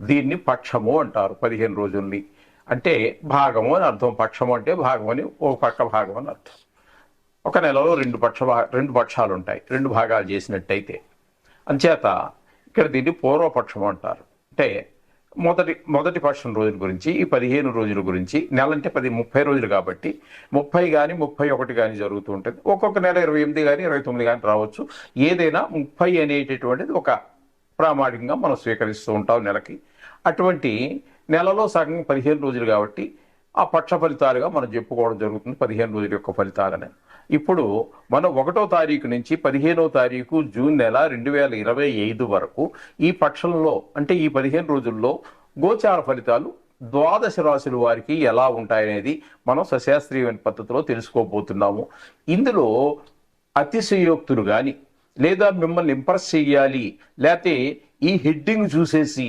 దీన్ని పక్షము అంటారు పదిహేను రోజుల్ని. అంటే భాగము అని అర్థం పక్షము అంటే భాగం అని ఒక పక్క భాగం అని అర్థం. ఒక నెలలో రెండు పక్ష భా- రెండు పక్షాలు ఉంటాయి రెండు భాగాలు చేసినట్టయితే. అంచేత ఇక్కడ దీన్ని పూర్వపక్షం అంటారు. అంటే మొదటి మొదటి పక్షం రోజుల గురించి ఈ పదిహేను రోజుల గురించి నెల అంటే పది ముప్పై రోజులు కాబట్టి ముప్పై కానీ ముప్పై ఒకటి కానీ జరుగుతూ ఉంటుంది. ఒక్కొక్క నెల ఇరవై ఎనిమిది కానీ ఇరవై తొమ్మిది కానీ రావచ్చు. ఏదైనా ముప్పై అనేటటువంటిది ఒక ప్రామాణికంగా మనం స్వీకరిస్తూ ఉంటాం నెలకి. అటువంటి నెలలో సగం పదిహేను రోజులు కాబట్టి ఆ పక్ష ఫలితాలుగా మనం చెప్పుకోవడం జరుగుతుంది పదిహేను రోజుల యొక్క ఫలితాలని. ఇప్పుడు మనం ఒకటో తారీఖు నుంచి పదిహేనో తారీఖు జూన్ నెల రెండు వేల ఇరవై ఐదు వరకు ఈ పక్షంలో అంటే ఈ పదిహేను రోజుల్లో గోచార ఫలితాలు ద్వాదశ రాశుల వారికి ఎలా ఉంటాయనేది మనం సశాస్త్రీయమైన పద్ధతిలో తెలుసుకోబోతున్నాము. ఇందులో అతిశయోక్తులు కానీ లేదా మిమ్మల్ని ఇంప్రెస్ చేయాలి లేకపోతే ఈ హెడ్డింగ్ చూసేసి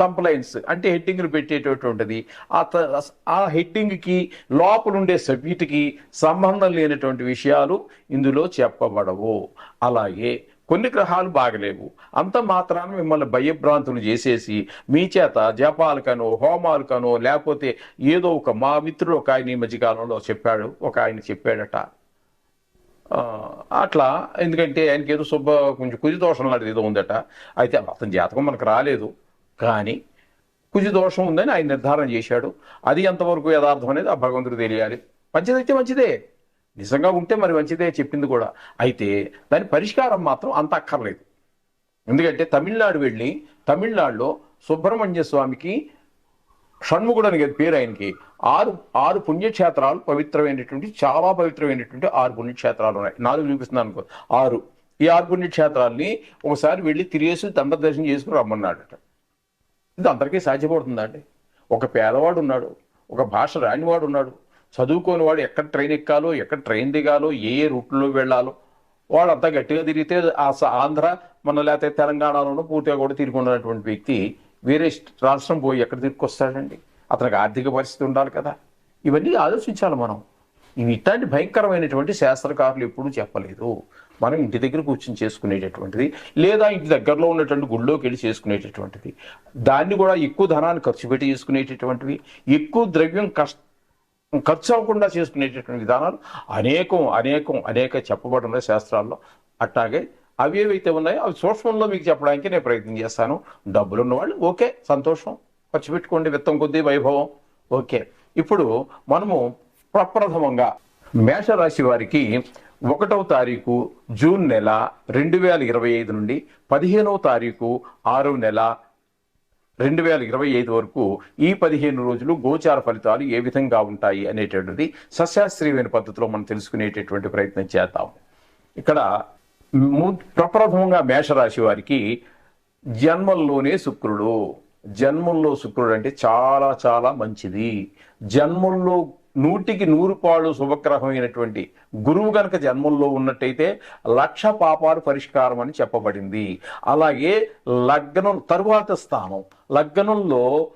కంప్లైంట్స్ అంటే హెడ్డింగ్లు పెట్టేటటువంటిది ఆ ఆ హెడ్డింగ్కి లోపలుండే సబ్జెక్టుకి సంబంధం లేనటువంటి విషయాలు ఇందులో చెప్పబడవు. అలాగే కొన్ని గ్రహాలు బాగలేవు. అంత మాత్రాన మిమ్మల్ని భయభ్రాంతులు చేసేసి మీ చేత జపాలకనో హోమాలకనో లేకపోతే ఏదో ఒక మా మిత్రుడు ఒక ఆయన ఈ మధ్యకాలంలో చెప్పాడు ఒక ఆయన చెప్పాడట. అట్లా ఎందుకంటే ఆయనకి ఏదో శుభ కొంచెం కుజి దోషం లాంటిది ఏదో ఉందట. అయితే అతని జాతకం మనకు రాలేదు. కానీ కుజి దోషం ఉందని ఆయన నిర్ధారణ చేశాడు. అది ఎంతవరకు యథార్థం అనేది ఆ భగవంతుడు తెలియాలి. మంచిదైతే మంచిదే. నిజంగా ఉంటే మరి మంచిదే చెప్పింది కూడా. అయితే దాని పరిష్కారం మాత్రం అంత అక్కర్లేదు. ఎందుకంటే తమిళనాడు వెళ్ళి తమిళనాడులో సుబ్రహ్మణ్య స్వామికి షణ్ముఖుడు అని పేరు ఆయనకి. ఆరు ఆరు పుణ్యక్షేత్రాలు పవిత్రమైనటువంటి చాలా పవిత్రమైనటువంటి ఆరు పుణ్యక్షేత్రాలు ఉన్నాయి. నాలుగు చూపిస్తున్నాను అనుకో. ఆరు. ఈ ఆరు పుణ్యక్షేత్రాలని ఒకసారి వెళ్ళి తిరిగేసి దండ దర్శనం చేసుకుని రమ్మన్నాడట. ఇది అందరికీ సాధ్యపడుతుందండి ఒక పేదవాడు ఉన్నాడు ఒక భాష రానివాడు ఉన్నాడు చదువుకోని వాడు ఎక్కడ ట్రైన్ ఎక్కాలో ఎక్కడ ట్రైన్ దిగాలో ఏ ఏ రూట్లో వెళ్ళాలో వాడు అంతా గట్టిగా తిరిగితే ఆ ఆంధ్ర మన లేకపోతే తెలంగాణలోనూ పూర్తిగా కూడా తిరిగి ఉన్నటువంటి వ్యక్తి వేరే రాష్ట్రం పోయి ఎక్కడ తిరిగి అతనికి ఆర్థిక పరిస్థితి ఉండాలి కదా. ఇవన్నీ ఆలోచించాలి మనం. ఇవి ఇట్లాంటి భయంకరమైనటువంటి శాస్త్రకారులు ఎప్పుడూ చెప్పలేదు. మనం ఇంటి దగ్గర కూర్చొని చేసుకునేటటువంటిది లేదా ఇంటి దగ్గరలో ఉన్నటువంటి గుళ్ళోకి వెళ్ళి చేసుకునేటటువంటిది. దాన్ని కూడా ఎక్కువ ధనాన్ని ఖర్చు పెట్టి చేసుకునేటటువంటివి ఎక్కువ ద్రవ్యం కష్ట ఖర్చు అవ్వకుండా చేసుకునేటటువంటి విధానాలు అనేకం అనేకం అనేక చెప్పబడిన శాస్త్రాల్లో. అట్లాగే అవి ఏవైతే ఉన్నాయో అవి సూక్ష్మంలో మీకు చెప్పడానికి నేను ప్రయత్నం చేస్తాను. డబ్బులు ఉన్నవాళ్ళు ఓకే సంతోషం. ఖర్చు పెట్టుకోండి విత్తం కొద్దీ వైభవం. ఓకే. ఇప్పుడు మనము ప్రప్రథమంగా మేషరాశి వారికి ఒకటవ తారీఖు జూన్ నెల రెండు వేల ఇరవై ఐదు నుండి పదిహేనవ తారీఖు ఆరవ నెల రెండు వేల ఇరవై ఐదు వరకు ఈ పదిహేను రోజులు గోచార ఫలితాలు ఏ విధంగా ఉంటాయి అనేటటువంటిది సస్యాస్త్రీయమైన పద్ధతిలో మనం తెలుసుకునేటటువంటి ప్రయత్నం చేద్దాం. ఇక్కడ ము- ప్రప్రథమంగా మేషరాశి వారికి జన్మల్లోనే శుక్రుడు. జన్మంలో శుక్రుడు అంటే చాలా చాలా మంచిది. జన్మంలో నూటికి నూరు పాళ్ళు శుభగ్రహమైనటువంటి గురువు గనక జన్మంలో ఉన్నట్టయితే లక్ష పాపాలు పరిష్కారం అని చెప్పబడింది. అలాగే లగ్నం తరువాత స్థానం లగ్నంలో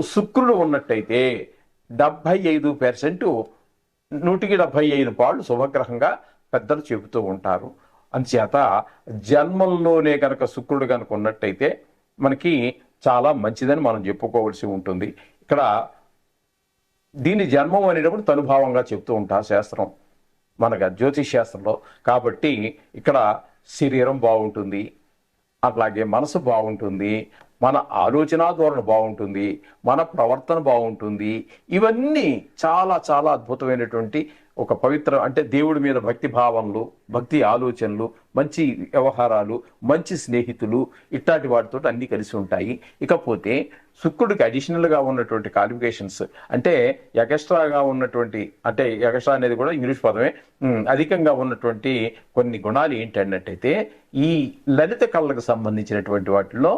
శుక్రుడు ఉన్నట్టయితే డెబ్భై ఐదు పర్సెంట్ నూటికి డెబ్భై ఐదు పాళ్ళు శుభగ్రహంగా పెద్దలు చెబుతూ ఉంటారు. అందుచేత జన్మంలోనే కనుక శుక్రుడు కనుక ఉన్నట్టయితే మనకి చాలా మంచిదని మనం చెప్పుకోవాల్సి ఉంటుంది. ఇక్కడ దీన్ని జన్మం అనేటప్పుడు తనుభావంగా చెప్తూ ఉంటా శాస్త్రం. మనకు జ్యోతిష్ శాస్త్రంలో. కాబట్టి ఇక్కడ శరీరం బాగుంటుంది. అట్లాగే మనసు బాగుంటుంది. మన ఆలోచన ధోరణి బాగుంటుంది. మన ప్రవర్తన బాగుంటుంది. ఇవన్నీ చాలా చాలా అద్భుతమైనటువంటి ఒక పవిత్ర అంటే దేవుడి మీద భక్తి భావనలు భక్తి ఆలోచనలు మంచి వ్యవహారాలు మంచి స్నేహితులు ఇట్లాంటి వాటితో అన్నీ కలిసి ఉంటాయి. ఇకపోతే శుక్రుడికి అడిషనల్గా ఉన్నటువంటి క్వాలిఫికేషన్స్ అంటే ఎగస్ట్రాగా ఉన్నటువంటి అంటే ఎగస్ట్రా అనేది కూడా ఇంగ్లీష్ పదమే అధికంగా ఉన్నటువంటి కొన్ని గుణాలు ఏంటన్నట్టయితే ఈ లలిత కళలకు సంబంధించినటువంటి వాటిలో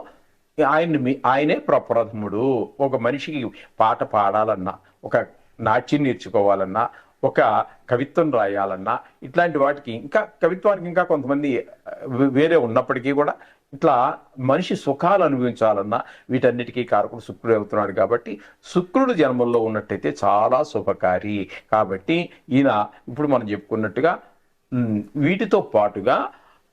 ఆయన్ని మీ- ఆయనే ప్రప్రథముడు. ఒక మనిషికి పాట పాడాలన్నా ఒక నాట్యం నేర్చుకోవాలన్నా ఒక కవిత్వం రాయాలన్నా ఇట్లాంటి వాటికి ఇంకా కవిత్వానికి ఇంకా కొంతమంది వే- వేరే ఉన్నప్పటికీ కూడా ఇట్లా మనిషి సుఖాలు అనుభవించాలన్నా వీటన్నిటికీ కారకుడు శుక్రుడు అవుతున్నాడు కాబట్టి శుక్రుడు జన్మల్లో ఉన్నట్టయితే చాలా శుభకారి. కాబట్టి ఈయన ఇప్పుడు మనం చెప్పుకున్నట్టుగా వీటితో పాటుగా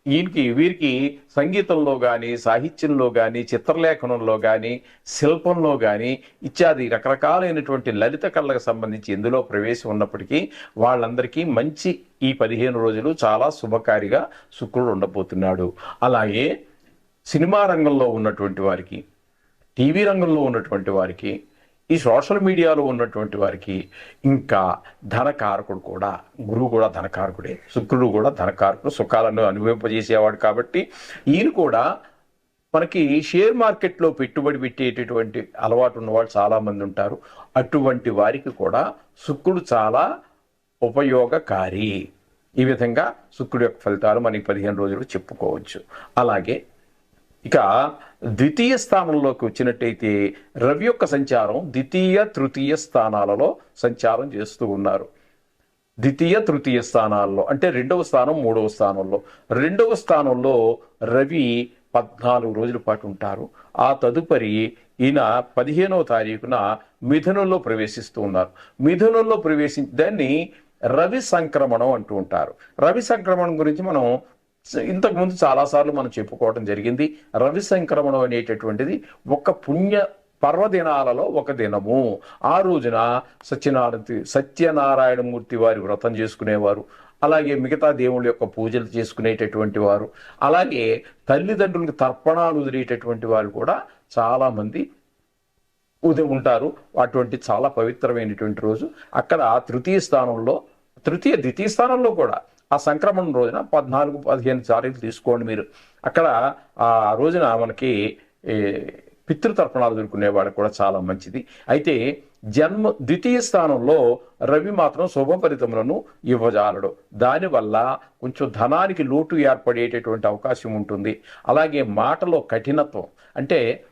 ఈయనకి వీరికి సంగీతంలో కానీ సాహిత్యంలో కానీ చిత్రలేఖనంలో కానీ శిల్పంలో కానీ ఇత్యాది రకరకాలైనటువంటి లలిత కళలకు సంబంధించి ఎందులో ప్రవేశం ఉన్నప్పటికీ వాళ్ళందరికీ మంచి ఈ పదిహేను రోజులు చాలా శుభకారిగా శుక్రుడు ఉండబోతున్నాడు. అలాగే సినిమా రంగంలో ఉన్నటువంటి వారికి టీవీ రంగంలో ఉన్నటువంటి వారికి ఈ సోషల్ మీడియాలో ఉన్నటువంటి వారికి ఇంకా ధనకారకుడు కూడా గురువు కూడా ధనకారకుడే. శుక్రుడు కూడా ధనకారకుడు. సుఖాలను అనుభవింపజేసేవాడు కాబట్టి ఈయన కూడా మనకి షేర్ మార్కెట్లో పెట్టుబడి పెట్టేటటువంటి అలవాటు ఉన్నవాళ్ళు చాలామంది ఉంటారు. అటువంటి వారికి కూడా శుక్రుడు చాలా ఉపయోగకారి. ఈ విధంగా శుక్రుడు యొక్క ఫలితాలు మనకి పదిహేను రోజులు చెప్పుకోవచ్చు. అలాగే ఇక ద్వితీయ స్థానంలోకి వచ్చినట్టయితే రవి యొక్క సంచారం ద్వితీయ తృతీయ స్థానాలలో సంచారం చేస్తూ ఉన్నారు. ద్వితీయ తృతీయ స్థానాల్లో అంటే రెండవ స్థానం మూడవ స్థానంలో. రెండవ స్థానంలో రవి పద్నాలుగు రోజుల పాటు ఉంటారు. ఆ తదుపరి ఈయన పదిహేనవ తారీఖున మిథునంలో ప్రవేశిస్తూ ఉన్నారు. మిథునంలో ప్రవేశించి దాన్ని రవి సంక్రమణం అంటూ ఉంటారు. రవి సంక్రమణం గురించి మనం ఇంతకుముందు చాలాసార్లు మనం చెప్పుకోవడం జరిగింది. రవి సంక్రమణం అనేటటువంటిది ఒక పుణ్య పర్వదినాలలో ఒక దినము. ఆ రోజున సత్యనారాయణ సత్యనారాయణమూర్తి వారి వ్రతం చేసుకునేవారు. అలాగే మిగతా దేవుళ్ళ యొక్క పూజలు చేసుకునేటటువంటి వారు. అలాగే తల్లిదండ్రులకు తర్పణాలు వదిలేటటువంటి వారు కూడా చాలామంది ఉదయం ఉంటారు. అటువంటి చాలా పవిత్రమైనటువంటి రోజు. అక్కడ తృతీయ స్థానంలో తృతీయ ద్వితీయ స్థానంలో కూడా ఆ సంక్రమణ రోజున పద్నాలుగు పదిహేను సార్లు తీసుకోండి మీరు. అక్కడ ఆ రోజున మనకి పితృతర్పణాలు దొరుకునేవాడు కూడా చాలా మంచిది. అయితే జన్మ ద్వితీయ స్థానంలో రవి మాత్రం శుభఫలితములను ఇవ్వజాలడు. దానివల్ల కొంచెం ధనానికి లోటు ఏర్పడేటటువంటి అవకాశం ఉంటుంది. అలాగే మాటలో కఠినత్వం. అంటే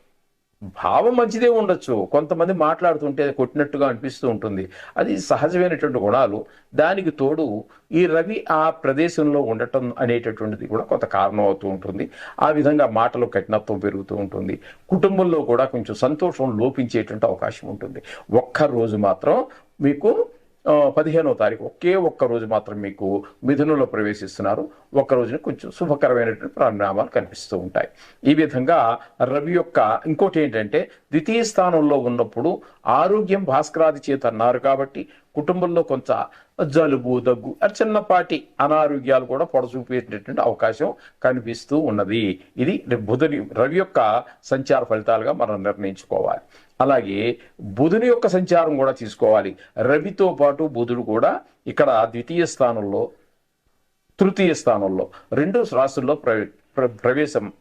భావం మంచిదే ఉండొచ్చు. కొంతమంది మాట్లాడుతుంటే అది కొట్టినట్టుగా అనిపిస్తూ ఉంటుంది. అది సహజమైనటువంటి గుణాలు. దానికి తోడు ఈ రవి ఆ ప్రదేశంలో ఉండటం అనేటటువంటిది కూడా కొంత కారణం అవుతూ ఉంటుంది. ఆ విధంగా మాటలు కఠినత్వం పెరుగుతూ ఉంటుంది. కుటుంబంలో కూడా కొంచెం సంతోషం లోపించేటువంటి అవకాశం ఉంటుంది. ఒక్క రోజు మాత్రం మీకు పదిహేనో పదిహేనవ తారీఖు ఒకే ఒక్క రోజు మాత్రం మీకు మిథునంలో ప్రవేశిస్తున్నారు. ఒక్క రోజున కొంచెం శుభకరమైనటువంటి పరిణామాలు కనిపిస్తూ ఉంటాయి. ఈ విధంగా రవి యొక్క ఇంకోటి ఏంటంటే ద్వితీయ స్థానంలో ఉన్నప్పుడు ఆరోగ్యం భాస్కరాది చేత అన్నారు కాబట్టి కుటుంబంలో కొంత జలుబు దగ్గు చిన్నపాటి అనారోగ్యాలు కూడా పొడచూపేటటువంటి అవకాశం కనిపిస్తూ ఉన్నది. ఇది బుధుని రవి యొక్క సంచార ఫలితాలుగా మనం నిర్ణయించుకోవాలి. అలాగే బుధుని యొక్క సంచారం కూడా తీసుకోవాలి. రవితో పాటు బుధుడు కూడా ఇక్కడ ద్వితీయ స్థానంలో తృతీయ స్థానంలో రెండు రాసుల్లో ప్ర- ప్రవేశం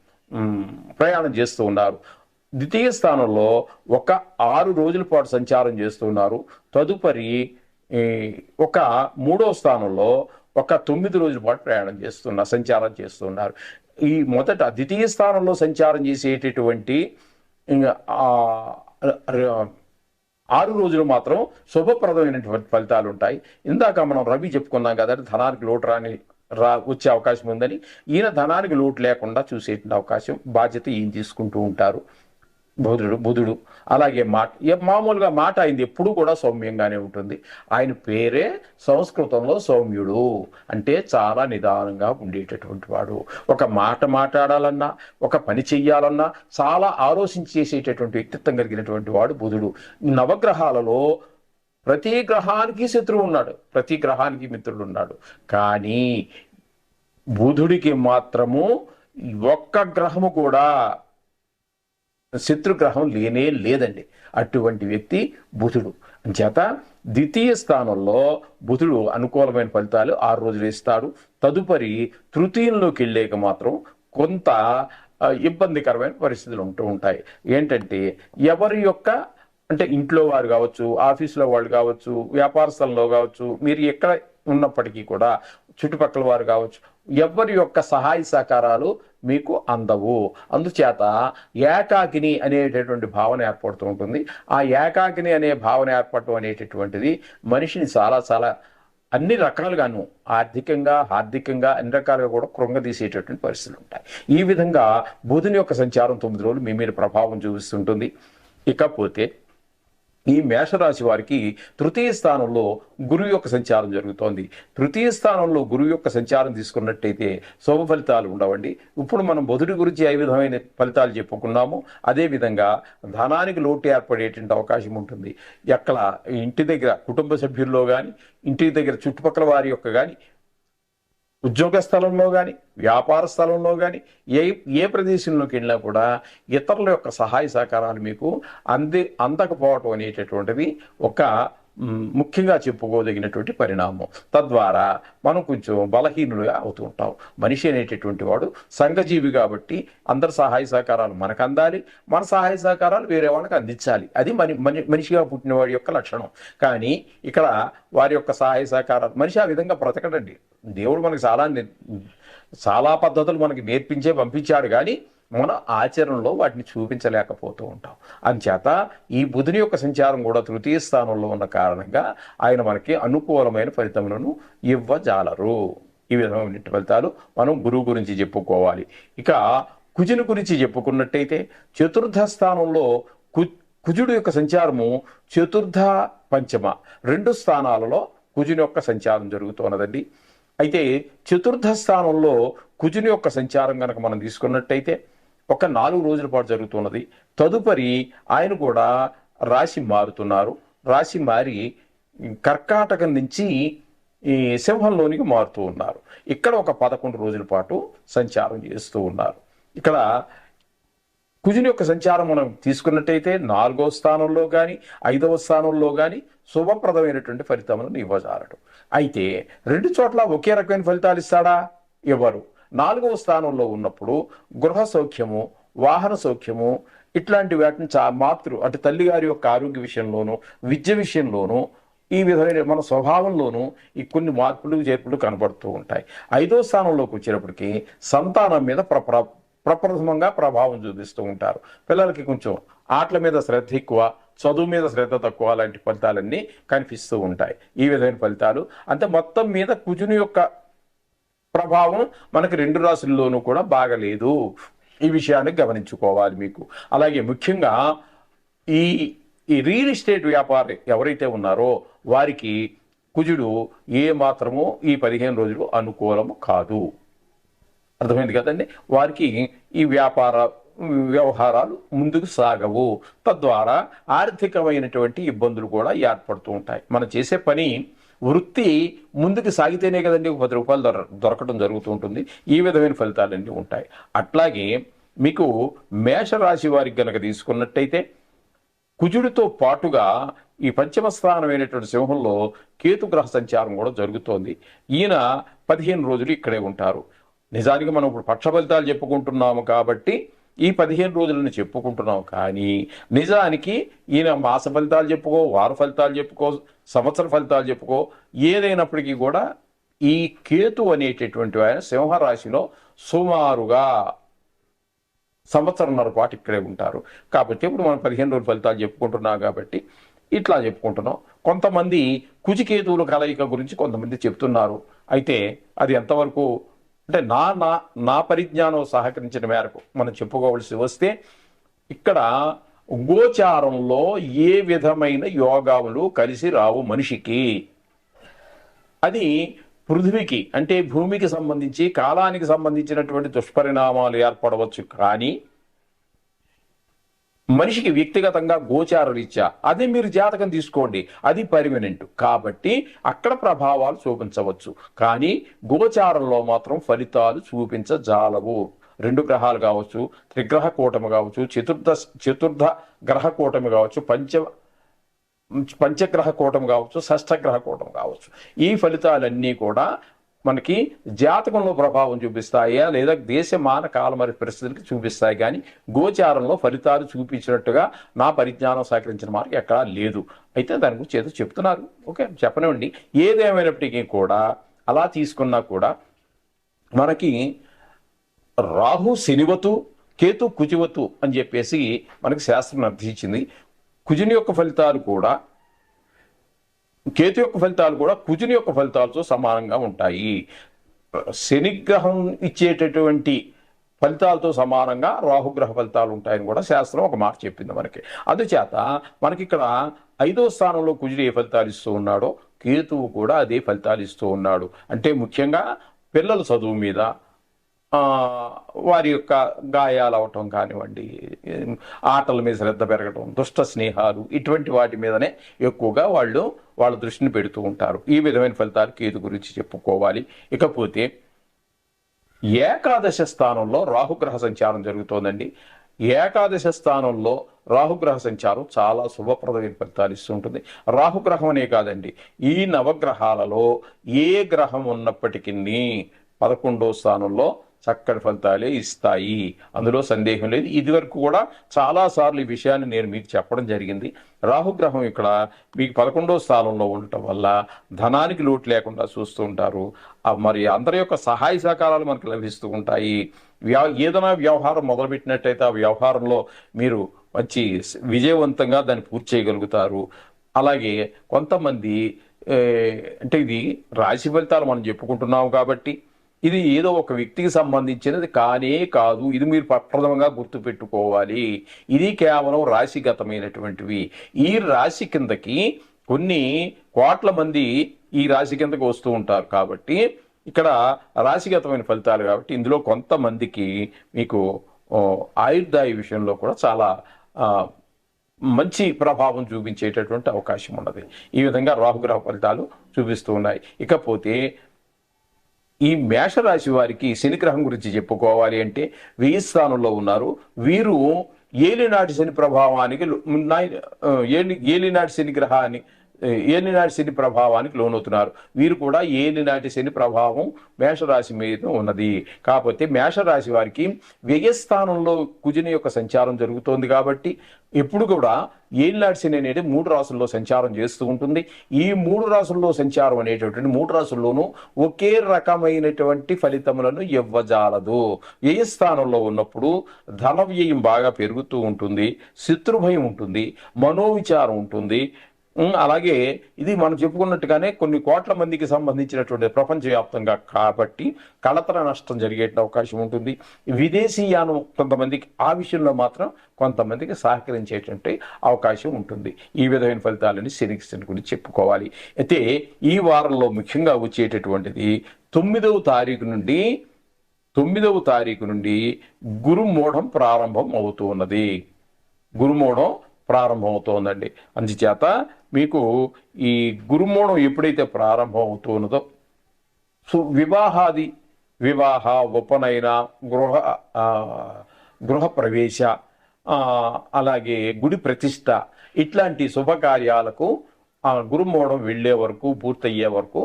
ప్రయాణం చేస్తూ ఉన్నారు. ద్వితీయ స్థానంలో ఒక ఆరు రోజుల పాటు సంచారం చేస్తూ ఉన్నారు. తదుపరి ఒక మూడో స్థానంలో ఒక తొమ్మిది రోజుల పాటు ప్రయాణం చేస్తున్న సంచారం చేస్తున్నారు. ఈ మొదట ద్వితీయ స్థానంలో సంచారం చేసేటటువంటి ఆరు రోజులు మాత్రం శుభప్రదమైనటువంటి ఫలితాలు ఉంటాయి. ఇందాక మనం రవి చెప్పుకున్నాం కదా ధనానికి లోటు రాని రా వచ్చే అవకాశం ఉందని. ఈయన ధనానికి లోటు లేకుండా చూసేటువంటి అవకాశం బాధ్యత ఈయన తీసుకుంటూ ఉంటారు. బుధుడు బుధుడు. అలాగే మాట మామూలుగా మాట ఆయనది ఎప్పుడూ కూడా సౌమ్యంగానే ఉంటుంది. ఆయన పేరే సంస్కృతంలో సౌమ్యుడు. అంటే చాలా నిదానంగా ఉండేటటువంటి వాడు. ఒక మాట మాట్లాడాలన్నా ఒక పని చెయ్యాలన్నా చాలా ఆలోచించి చేసేటటువంటి వ్యక్తిత్వం కలిగినటువంటి వాడు బుధుడు. నవగ్రహాలలో ప్రతి గ్రహానికి శత్రువు ఉన్నాడు. ప్రతి గ్రహానికి మిత్రుడు ఉన్నాడు. కానీ బుధుడికి మాత్రము ఒక్క గ్రహము కూడా శత్రుగ్రహం లేనే లేదండి. అటువంటి వ్యక్తి బుధుడు. చేత ద్వితీయ స్థానంలో బుధుడు అనుకూలమైన ఫలితాలు ఆరు రోజులు ఇస్తాడు తదుపరి తృతీయంలోకి వెళ్ళాక మాత్రం కొంత ఇబ్బందికరమైన పరిస్థితులు ఉంటూ ఉంటాయి. ఏంటంటే ఎవరి యొక్క అంటే ఇంట్లో వారు కావచ్చు ఆఫీసులో వాళ్ళు కావచ్చు వ్యాపార స్థలంలో కావచ్చు మీరు ఎక్కడ ఉన్నప్పటికీ కూడా చుట్టుపక్కల వారు కావచ్చు ఎవరి యొక్క సహాయ సహకారాలు మీకు అందవు. అందుచేత ఏకాకిని అనేటటువంటి భావన ఏర్పడుతూ ఉంటుంది. ఆ ఏకాకిని అనే భావన ఏర్పడటం అనేటటువంటిది మనిషిని చాలా చాలా అన్ని రకాలుగాను ఆర్థికంగా ఆర్థికంగా అన్ని రకాలుగా కూడా కృంగదీసేటటువంటి పరిస్థితులు ఉంటాయి. ఈ విధంగా బుధుని యొక్క సంచారం తొమ్మిది రోజులు మీ మీద ప్రభావం చూపిస్తుంటుంది. ఇకపోతే ఈ మేషరాశి వారికి తృతీయ స్థానంలో గురువు యొక్క సంచారం జరుగుతోంది. తృతీయ స్థానంలో గురువు యొక్క సంచారం తీసుకున్నట్టయితే శుభ ఫలితాలు ఉండవండి. ఇప్పుడు మనం బుధుడి గురించి ఏ విధమైన ఫలితాలు చెప్పుకున్నామో అదేవిధంగా ధనానికి లోటు ఏర్పడేటువంటి అవకాశం ఉంటుంది. ఎక్కడ ఇంటి దగ్గర కుటుంబ సభ్యుల్లో కానీ ఇంటి దగ్గర చుట్టుపక్కల వారి యొక్క కానీ ఉద్యోగ స్థలంలో కానీ వ్యాపార స్థలంలో కానీ ఏ ఏ ప్రదేశంలోకి వెళ్ళినా కూడా ఇతరుల యొక్క సహాయ సహకారాలు మీకు అంది అందకపోవటం అనేటటువంటిది ఒక ముఖ్యంగా చెప్పుకోదగినటువంటి పరిణామం. తద్వారా మనం కొంచెం బలహీనులుగా అవుతూ ఉంటాం. మనిషి అనేటటువంటి వాడు సంఘజీవి కాబట్టి అందరి సహాయ సహకారాలు మనకు అందాలి మన సహాయ సహకారాలు వేరే వాళ్ళకి అందించాలి. అది మని మనిషిగా పుట్టిన వాడి యొక్క లక్షణం. కానీ ఇక్కడ వారి యొక్క సహాయ సహకారాలు మనిషి ఆ విధంగా బ్రతకడండి. దేవుడు మనకి చాలా చాలా పద్ధతులు మనకి నేర్పించే పంపించాడు. కానీ మన ఆచరణలో వాటిని చూపించలేకపోతూ ఉంటాం. అంచేత ఈ బుధుని యొక్క సంచారం కూడా తృతీయ స్థానంలో ఉన్న కారణంగా ఆయన మనకి అనుకూలమైన ఫలితములను ఇవ్వజాలరు. ఈ విధమైన ఫలితాలు మనం గురువు గురించి చెప్పుకోవాలి. ఇక కుజుని గురించి చెప్పుకున్నట్టయితే చతుర్థ స్థానంలో కు కుజుడు యొక్క సంచారము చతుర్థ పంచమ రెండు స్థానాలలో కుజుని యొక్క సంచారం జరుగుతున్నదండి. అయితే చతుర్థ స్థానంలో కుజుని యొక్క సంచారం కనుక మనం తీసుకున్నట్టయితే ఒక నాలుగు రోజుల పాటు జరుగుతున్నది. తదుపరి ఆయన కూడా రాశి మారుతున్నారు. రాశి మారి కర్కాటకం నుంచి ఈ సింహంలోనికి మారుతూ ఉన్నారు. ఇక్కడ ఒక పదకొండు రోజుల పాటు సంచారం చేస్తూ ఉన్నారు. ఇక్కడ కుజుని యొక్క సంచారం మనం తీసుకున్నట్టయితే నాలుగో స్థానంలో కానీ ఐదవ స్థానంలో కానీ శుభప్రదమైనటువంటి ఫలితములను ఇవ్వజాలడు. అయితే రెండు చోట్ల ఒకే రకమైన ఫలితాలు ఇస్తాడా? ఇవ్వరు. నాలుగవ స్థానంలో ఉన్నప్పుడు గృహ సౌఖ్యము వాహన సౌఖ్యము ఇట్లాంటి వాటిని చా మాతృ అంటే తల్లిగారి యొక్క ఆరోగ్య విషయంలోనూ విద్య విషయంలోనూ ఈ విధమైన మన స్వభావంలోనూ ఈ కొన్ని మార్పులు చేర్పులు కనబడుతూ ఉంటాయి. ఐదో స్థానంలోకి వచ్చినప్పటికీ సంతానం మీద ప్ర ప్ర- ప్రప్రథమంగా ప్రభావం చూపిస్తూ ఉంటారు. పిల్లలకి కొంచెం ఆటల మీద శ్రద్ధ ఎక్కువ చదువు మీద శ్రద్ధ తక్కువ లాంటి ఫలితాలన్నీ కనిపిస్తూ ఉంటాయి. ఈ విధమైన ఫలితాలు అంటే మొత్తం మీద కుజుని యొక్క ప్రభావం మనకి రెండు రాశుల్లోనూ కూడా బాగలేదు. ఈ విషయాన్ని గమనించుకోవాలి మీకు. అలాగే ముఖ్యంగా ఈ ఈ రియల్ ఎస్టేట్ వ్యాపారి ఎవరైతే ఉన్నారో వారికి కుజుడు ఏ మాత్రమో ఈ పదిహేను రోజులు అనుకూలము కాదు. అర్థమైంది కదండి? వారికి ఈ వ్యాపార వ్యవహారాలు ముందుకు సాగవు. తద్వారా ఆర్థికమైనటువంటి ఇబ్బందులు కూడా ఏర్పడుతూ ఉంటాయి. మనం చేసే పని వృత్తి ముందుకు సాగితేనే కదండి ఒక పది రూపాయలు దొర దొరకడం జరుగుతూ ఉంటుంది. ఈ విధమైన ఫలితాలన్నీ ఉంటాయి. అట్లాగే మీకు మేషరాశి వారికి గనక తీసుకున్నట్టయితే కుజుడితో పాటుగా ఈ పంచమ స్థానమైనటువంటి సింహంలో కేతు గ్రహ సంచారం కూడా జరుగుతోంది. ఈయన పదిహేను రోజులు ఇక్కడే ఉంటారు. నిజానికి మనం ఇప్పుడు పక్ష ఫలితాలు చెప్పుకుంటున్నాము కాబట్టి ఈ పదిహేను రోజులను చెప్పుకుంటున్నాం కానీ నిజానికి ఈయన మాస ఫలితాలు చెప్పుకో వార ఫలితాలు చెప్పుకో సంవత్సర ఫలితాలు చెప్పుకో ఏదైనప్పటికీ కూడా ఈ కేతు అనేటటువంటి ఆయన సింహరాశిలో సుమారుగా సంవత్సరంన్నర పాటు ఇక్కడే ఉంటారు. కాబట్టి ఇప్పుడు మనం పదిహేను రోజుల ఫలితాలు చెప్పుకుంటున్నాం కాబట్టి ఇట్లా చెప్పుకుంటున్నాం. కొంతమంది కుజికేతువుల కలయిక గురించి కొంతమంది చెప్తున్నారు. అయితే అది ఎంతవరకు అంటే నా నా నా పరిజ్ఞానం సహకరించిన మేరకు మనం చెప్పుకోవాల్సి వస్తే ఇక్కడ గోచారంలో ఏ విధమైన యోగాములు కలిసి రావు మనిషికి? అది పృథివికి అంటే భూమికి సంబంధించి కాలానికి సంబంధించినటువంటి దుష్పరిణామాలు ఏర్పడవచ్చు కానీ మనిషికి వ్యక్తిగతంగా గోచార రీత్యా అది మీరు జాతకం తీసుకోండి. అది పర్మనెంట్ కాబట్టి అక్కడ ప్రభావాలు చూపించవచ్చు. కానీ గోచారంలో మాత్రం ఫలితాలు చూపించజాలవు. రెండు గ్రహాలు కావచ్చు త్రిగ్రహ కూటమి కావచ్చు చతుర్థ చతుర్థ గ్రహ కూటమి కావచ్చు పంచ పంచగ్రహ కూటం కావచ్చు షష్ఠగ్రహ కూటం కావచ్చు. ఈ ఫలితాలన్నీ కూడా మనకి జాతకంలో ప్రభావం చూపిస్తాయా? లేదా దేశమాన కాలమరి పరిస్థితులకి చూపిస్తాయి కానీ గోచారంలో ఫలితాలు చూపించినట్టుగా నా పరిజ్ఞానం సహకరించిన మార్గం ఎక్కడా లేదు. అయితే దాని గురించి ఏదో చెప్తున్నారు. ఓకే చెప్పనివ్వండి. ఏదేమైనప్పటికీ కూడా అలా తీసుకున్నా కూడా మనకి రాహు శనివతు కేతు కుజివతు అని చెప్పేసి మనకి శాస్త్రం నిర్దేశించింది. కుజుని యొక్క ఫలితాలు కూడా కేతు యొక్క ఫలితాలు కూడా కుజుని యొక్క ఫలితాలతో సమానంగా ఉంటాయి. శనిగ్రహం ఇచ్చేటటువంటి ఫలితాలతో సమానంగా రాహుగ్రహ ఫలితాలు ఉంటాయని కూడా శాస్త్రం ఒక మాట చెప్పింది మనకి. అందుచేత మనకి ఇక్కడ ఐదో స్థానంలో కుజుడు ఏ ఫలితాలు ఇస్తూ ఉన్నాడో కేతువు కూడా అదే ఫలితాలు ఇస్తూ ఉన్నాడు. అంటే ముఖ్యంగా పిల్లల చదువు మీద వారి యొక్క గాయాలు అవటం కానివ్వండి ఆటల మీద శ్రద్ధ పెరగటం దుష్ట స్నేహాలు ఇటువంటి వాటి మీదనే ఎక్కువగా వాళ్ళు వాళ్ళ దృష్టిని పెడుతూ ఉంటారు. ఈ విధమైన ఫలితాలు కేతు గురించి చెప్పుకోవాలి. ఇకపోతే ఏకాదశ స్థానంలో రాహుగ్రహ సంచారం జరుగుతోందండి. ఏకాదశ స్థానంలో రాహుగ్రహ సంచారం చాలా శుభప్రదమైన ఫలితాలు ఇస్తుంటుంది రాహుగ్రహం అనే కాదండి ఈ నవగ్రహాలలో ఏ గ్రహం ఉన్నప్పటికీ పదకొండో స్థానంలో చక్కటి ఫలితాలే ఇస్తాయి. అందులో సందేహం లేదు. ఇదివరకు కూడా చాలాసార్లు ఈ విషయాన్ని నేను మీకు చెప్పడం జరిగింది. రాహుగ్రహం ఇక్కడ మీకు పదకొండో స్థానంలో ఉండటం వల్ల ధనానికి లోటు లేకుండా చూస్తూ ఉంటారు. మరి అందరి యొక్క సహాయ సహకారాలు మనకు లభిస్తూ ఉంటాయి. వ్యా ఏదైనా వ్యవహారం మొదలుపెట్టినట్టయితే ఆ వ్యవహారంలో మీరు మంచి విజయవంతంగా దాన్ని పూర్తి చేయగలుగుతారు. అలాగే కొంతమంది అంటే ఇది రాశి ఫలితాలు మనం చెప్పుకుంటున్నాం కాబట్టి ఇది ఏదో ఒక వ్యక్తికి సంబంధించినది కానే కాదు. ఇది మీరు ప్రథమంగా గుర్తుపెట్టుకోవాలి. ఇది కేవలం రాశిగతమైనటువంటివి. ఈ రాశి కిందకి కొన్ని కోట్ల మంది ఈ రాశి కిందకి వస్తూ ఉంటారు కాబట్టి ఇక్కడ రాశిగతమైన ఫలితాలు కాబట్టి ఇందులో కొంతమందికి మీకు ఆయుర్దాయ విషయంలో కూడా చాలా మంచి ప్రభావం చూపించేటటువంటి అవకాశం ఉన్నది. ఈ విధంగా రాహుగ్రహ ఫలితాలు చూపిస్తూ ఉన్నాయి. ఇకపోతే ఈ మేషరాశి వారికి శనిగ్రహం గురించి చెప్పుకోవాలి అంటే వెయ్యి స్థానంలో ఉన్నారు. వీరు ఏలినాటి శని ప్రభావానికి ఏలినాటి శని గ్రహాన్ని ఏలినాటి శని ప్రభావానికి లోనవుతున్నారు. వీరు కూడా ఏలినాటి శని ప్రభావం మేషరాశి మీద ఉన్నది. కాకపోతే మేషరాశి వారికి వ్యయస్థానంలో కుజుని యొక్క సంచారం జరుగుతోంది కాబట్టి ఎప్పుడు కూడా ఏలినాటి శని అనేది మూడు రాసుల్లో సంచారం చేస్తూ ఉంటుంది. ఈ మూడు రాసుల్లో సంచారం అనేటటువంటి మూడు రాసుల్లోనూ ఒకే రకమైనటువంటి ఫలితములను ఇవ్వజాలదు. వ్యయస్థానంలో ఉన్నప్పుడు ధన వ్యయం బాగా పెరుగుతూ ఉంటుంది. శత్రుభయం ఉంటుంది. మనోవిచారం ఉంటుంది. అలాగే ఇది మనం చెప్పుకున్నట్టుగానే కొన్ని కోట్ల మందికి సంబంధించినటువంటి ప్రపంచవ్యాప్తంగా కాబట్టి కళతర నష్టం జరిగే అవకాశం ఉంటుంది. విదేశీయానం కొంతమందికి ఆ విషయంలో మాత్రం కొంతమందికి సహకరించేటువంటి అవకాశం ఉంటుంది. ఈ విధమైన ఫలితాలని శనికి గురించి చెప్పుకోవాలి. అయితే ఈ వారంలో ముఖ్యంగా వచ్చేటటువంటిది తొమ్మిదవ తారీఖు నుండి తొమ్మిదవ తారీఖు నుండి గురుమూఢం ప్రారంభం అవుతూ ఉన్నది. గురుమూఢం ప్రారంభమవుతోందండి. అందుచేత మీకు ఈ గురుమూఢం ఎప్పుడైతే ప్రారంభం అవుతున్నదో సో వివాహాది వివాహ ఉపనయన గృహ గృహప్రవేశ గృహ ప్రవేశ అలాగే గుడి ప్రతిష్ట ఇట్లాంటి శుభకార్యాలకు ఆ గురుమూఢం వెళ్ళే వరకు పూర్తయ్యే వరకు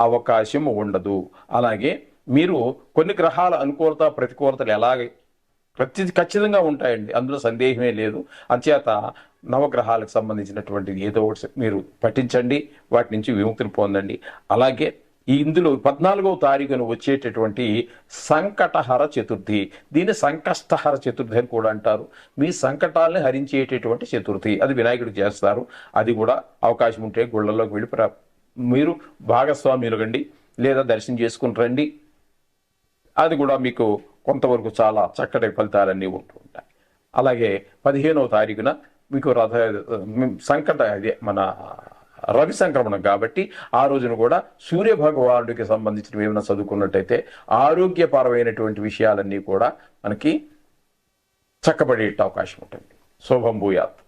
అవకాశం ఉండదు. అలాగే మీరు కొన్ని గ్రహాల అనుకూలత ప్రతికూలతలు ఎలాగ ప్రతి ఖచ్చితంగా ఉంటాయండి. అందులో సందేహమే లేదు. అంచేత నవగ్రహాలకు సంబంధించినటువంటిది ఏదో ఒకటి మీరు పఠించండి. వాటి నుంచి విముక్తిని పొందండి. అలాగే ఈ ఇందులో పద్నాలుగవ తారీఖున వచ్చేటటువంటి సంకటహర చతుర్థి. దీన్ని సంకష్టహర చతుర్థి అని కూడా అంటారు. మీ సంకటాలని హరించేటటువంటి చతుర్థి. అది వినాయకుడు చేస్తారు. అది కూడా అవకాశం ఉంటే గుళ్ళలోకి వెళ్ళి మీరు భాగస్వామ్యులు కండి లేదా దర్శనం చేసుకుని రండి. అది కూడా మీకు కొంతవరకు చాలా చక్కటి ఫలితాలన్నీ ఉంటూ ఉంటాయి అలాగే పదిహేనవ తారీఖున మీకు రథ సంకట అదే మన రవి సంక్రమణం కాబట్టి ఆ రోజున కూడా సూర్య భగవానుడికి సంబంధించిన ఏమైనా చదువుకున్నట్టయితే ఆరోగ్యపరమైనటువంటి విషయాలన్నీ కూడా మనకి చక్కబడే అవకాశం ఉంటుంది. శుభం భూయాత్.